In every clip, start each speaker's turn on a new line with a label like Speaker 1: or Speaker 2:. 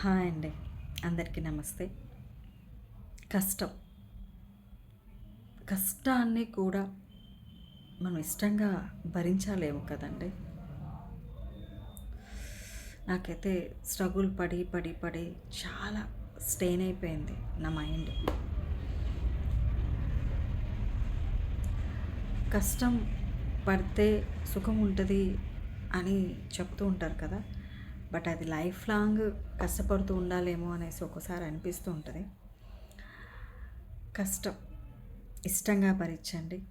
Speaker 1: Hi అండి. అందరికీ నమస్తే. కష్టం. కష్టాన్ని కూడా మనం ఇష్టంగా భరించాలేము కదండి. నాకైతే స్ట్రగుల్ పడి పడి పడి చాలా స్టెయిన్ అయిపోయింది నా మైండ్. కష్టం పడితే సుఖం ఉంటుంది అని చెప్తూ ఉంటారు కదా. బట్ అది లైఫ్ లాంగ్ కష్టపడుతూ ఉండాలేమో అనేసి ఒక్కోసారి అనిపిస్తూ ఉంటుంది. కష్టం. ఇష్టంగా భరించండి.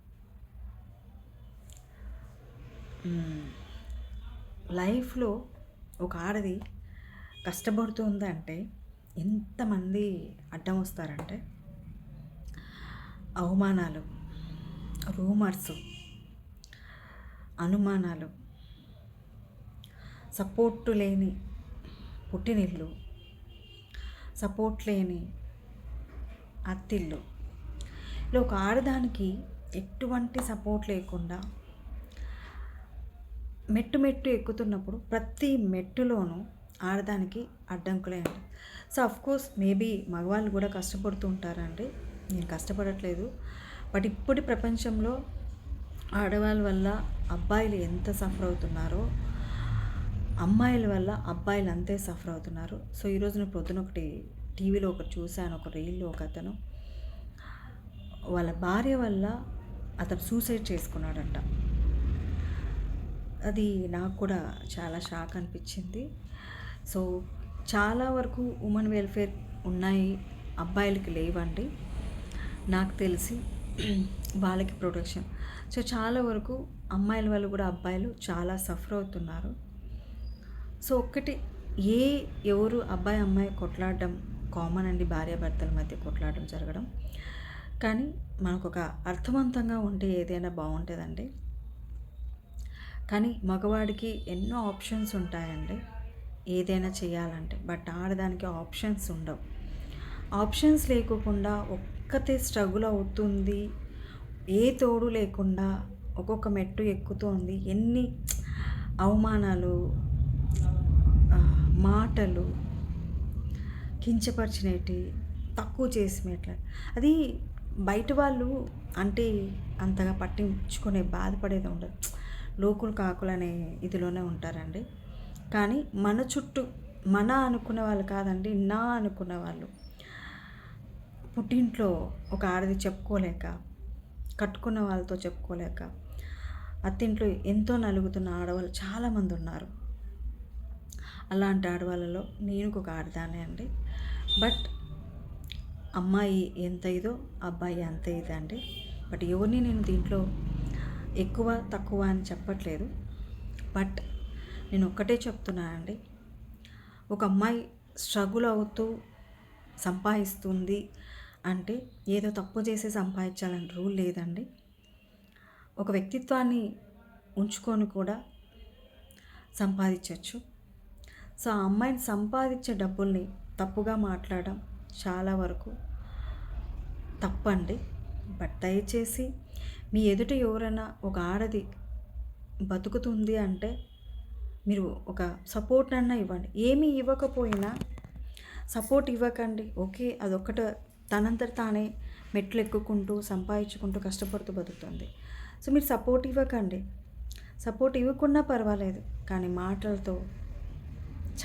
Speaker 1: లైఫ్లో ఒక ఆడది కష్టపడుతుందంటే ఎంతమంది అడ్డం వస్తారంటే అవమానాలు రూమర్స్ అనుమానాలు సపోర్టు లేని పుట్టినిల్లు సపోర్ట్ లేని అత్తిల్లు ఇలా ఒక ఆడదానికి ఎటువంటి సపోర్ట్ లేకుండా మెట్టు మెట్టు ఎక్కుతున్నప్పుడు ప్రతి మెట్టులోనూ ఆడదానికి అడ్డంకులే అండి. సో అఫ్ కోర్స్ మేబీ మగవాళ్ళు కూడా కష్టపడుతూ ఉంటారండి. నేను కష్టపడట్లేదు. బట్ ఇప్పటి ప్రపంచంలో ఆడవాళ్ళ వల్ల అబ్బాయిలు ఎంత సఫర్ అవుతున్నారో అమ్మాయిల వల్ల అబ్బాయిలు అంతే సఫర్ అవుతున్నారు. సో ఈరోజు నేను పొద్దున ఒకటి టీవీలో ఒకటి చూశాను ఒక రీల్లో ఒక అతను. వాళ్ళ భార్య వల్ల అతను సూసైడ్ చేసుకున్నాడంట. అది నాకు కూడా చాలా షాక్ అనిపించింది. సో చాలా వరకు ఉమెన్ వెల్ఫేర్ ఉన్నాయి అబ్బాయిలకి లేవండి. నాకు తెలిసి వాళ్ళకి ప్రొటెక్షన్. సో చాలా వరకు అమ్మాయిల వల్ల కూడా అబ్బాయిలు చాలా సఫర్ అవుతున్నారు. సో ఒక్కటి ఏ ఎవరు అబ్బాయి అమ్మాయి కొట్లాడడం కామన్ అండి భార్యాభర్తల మధ్య కొట్లాడడం జరగడం. కానీ మనకు ఒక అర్థవంతంగా ఉంటే ఏదైనా బాగుంటుందండి. కానీ మగవాడికి ఎన్నో ఆప్షన్స్ ఉంటాయండి ఏదైనా చేయాలంటే బట్ ఆడదానికి ఆప్షన్స్ ఉండవు. ఆప్షన్స్ లేకోకుండా ఒక్కతే స్ట్రగుల్ అవుతుంది ఏ తోడు లేకుండా ఒక్కొక్క మెట్టు ఎక్కుతోంది ఎన్ని అవమానాలు మాటలు కించపరిచినవి తక్కువ చేసినట్ల అది బయట వాళ్ళు అంటే అంతగా పట్టించుకునే బాధపడేది ఉండదు. లోకులు కాకులు అనే ఇదిలోనే ఉంటారండి. కానీ మన చుట్టూ మన అనుకున్న వాళ్ళు కాదండి నా అనుకున్న వాళ్ళు. పుట్టింట్లో ఒక ఆడది చెప్పుకోలేక కట్టుకున్న వాళ్ళతో చెప్పుకోలేక అత్తింట్లో ఎంతో నలుగుతున్న ఆడవాళ్ళు చాలామంది ఉన్నారు. అలాంటి ఆడవాళ్ళలో నేను ఒక ఆడదానే అండి. బట్ అమ్మాయి ఎంత ఇదో అబ్బాయి అంత ఇదండి బట్ ఎవరిని నేను దీంట్లో ఎక్కువ తక్కువ అని చెప్పట్లేదు. బట్ నేను ఒక్కటే చెప్తున్నానండి ఒక అమ్మాయి స్ట్రగుల్ అవుతూ సంపాదిస్తుంది అంటే ఏదో తప్పు చేసి సంపాదించాలని రూల్ లేదండి. ఒక వ్యక్తిత్వాన్ని ఉంచుకొని కూడా సంపాదించవచ్చు సో ఆ అమ్మాయిని సంపాదించే డబ్బుల్ని తప్పుగా మాట్లాడడం చాలా వరకు తప్పండి. బట్ దయచేసి మీ ఎదుట ఎవరైనా ఒక ఆడది బతుకుతుంది అంటే మీరు ఒక సపోర్ట్ అన్నా ఇవ్వండి. ఏమీ ఇవ్వకపోయినా సపోర్ట్ ఇవ్వకండి. ఓకే అదొక్కట తనంతట తానే మెట్లు ఎక్కుకుంటూ సంపాదించుకుంటూ కష్టపడుతూ బతుకుతుంది. సో మీరు సపోర్ట్ ఇవ్వకండి. సపోర్ట్ ఇవ్వకున్నా పర్వాలేదు. కానీ మాటలతో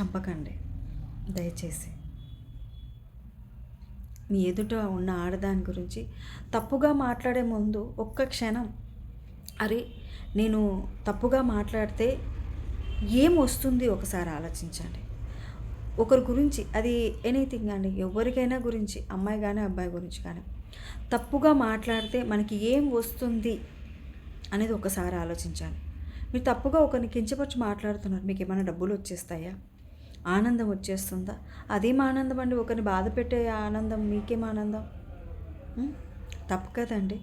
Speaker 1: చంపకండి దయచేసి. మీ ఎదుట ఉన్న ఆడదాని గురించి తప్పుగా మాట్లాడే ముందు ఒక్క క్షణం. అరే నేను తప్పుగా మాట్లాడితే ఏం వస్తుంది? ఒకసారి ఆలోచించండి. ఒకరి గురించి అది ఎనీథింగ్ అండి. ఎవరికైనా గురించి అమ్మాయి కానీ అబ్బాయి గురించి కానీ తప్పుగా మాట్లాడితే మనకి ఏం వస్తుంది అనేది ఒకసారి ఆలోచించాలి మీరు తప్పుగా ఒకరిని కించపరిచి మాట్లాడుతున్నారు. మీకు ఏమైనా డబ్బులు వచ్చేస్తాయా? ఆనందం వచ్చేస్తుందా? అదేం ఆనందం అండి? ఒకరిని బాధ పెట్టే ఆనందం మీకేం ఆనందం? తప్పు కదండి.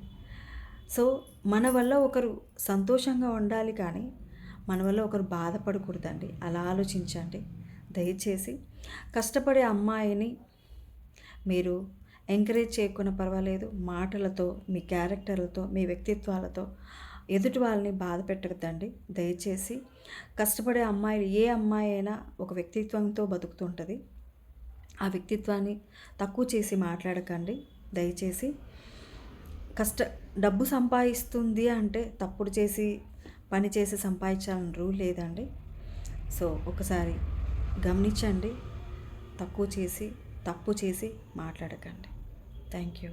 Speaker 1: సో మన వల్ల ఒకరు సంతోషంగా ఉండాలి కానీ మన వల్ల ఒకరు బాధపడకూడదండి. అలా ఆలోచించండి. దయచేసి కష్టపడే అమ్మాయిని మీరు ఎంకరేజ్ చేయకుండా పర్వాలేదు. మాటలతో మీ క్యారెక్టర్లతో మీ వ్యక్తిత్వాలతో ఎదుటి వాళ్ళని బాధ పెట్టద్దండి. దయచేసి కష్టపడే అమ్మాయి ఏ అమ్మాయి అయినా ఒక వ్యక్తిత్వంతో బతుకుతుంటుంది. ఆ వ్యక్తిత్వాన్ని తక్కువ చేసి మాట్లాడకండి. దయచేసి కష్ట డబ్బు సంపాదిస్తుంది అంటే తప్పుడు చేసి పని చేసి సంపాదించాలని రూల్ లేదండి. సో ఒకసారి గమనించండి. తక్కువ చేసి తప్పు చేసి మాట్లాడకండి. Thank you.